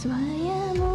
स्वयम्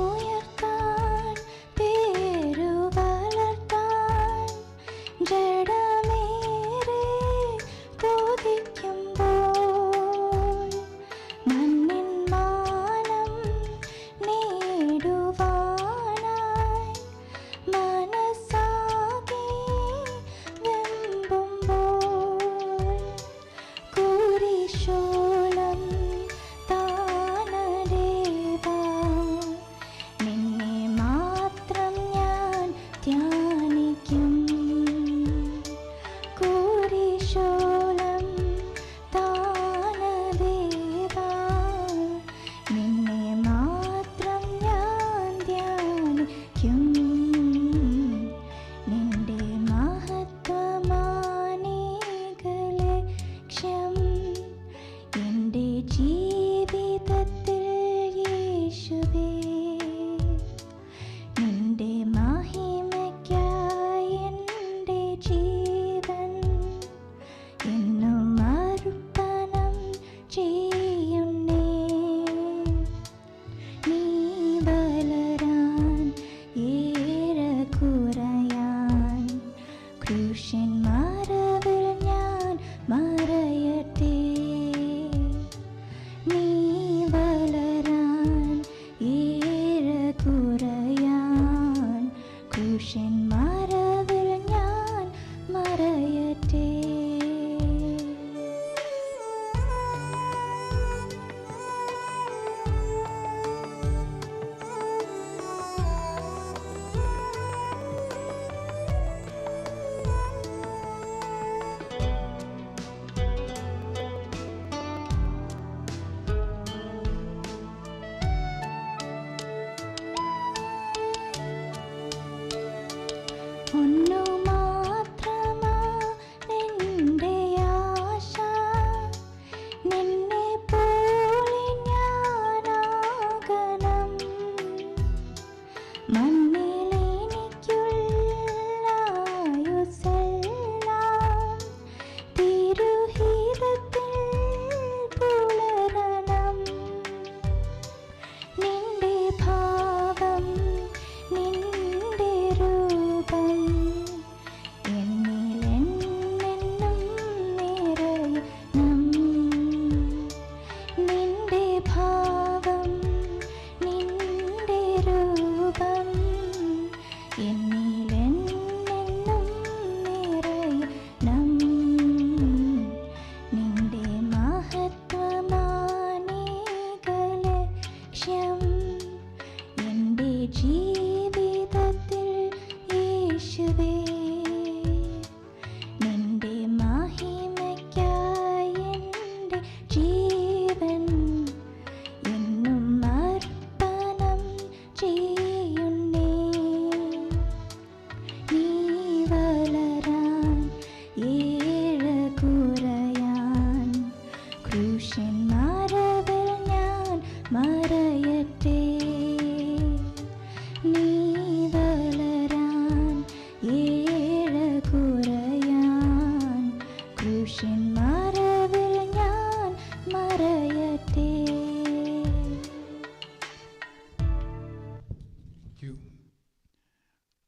妈。മറയട്ടെ. നീ വളരാൻ ഏഴ് കുറയാൻ കൃഷ്യൻ മറവിൽ ഞാൻ മറയട്ടെ.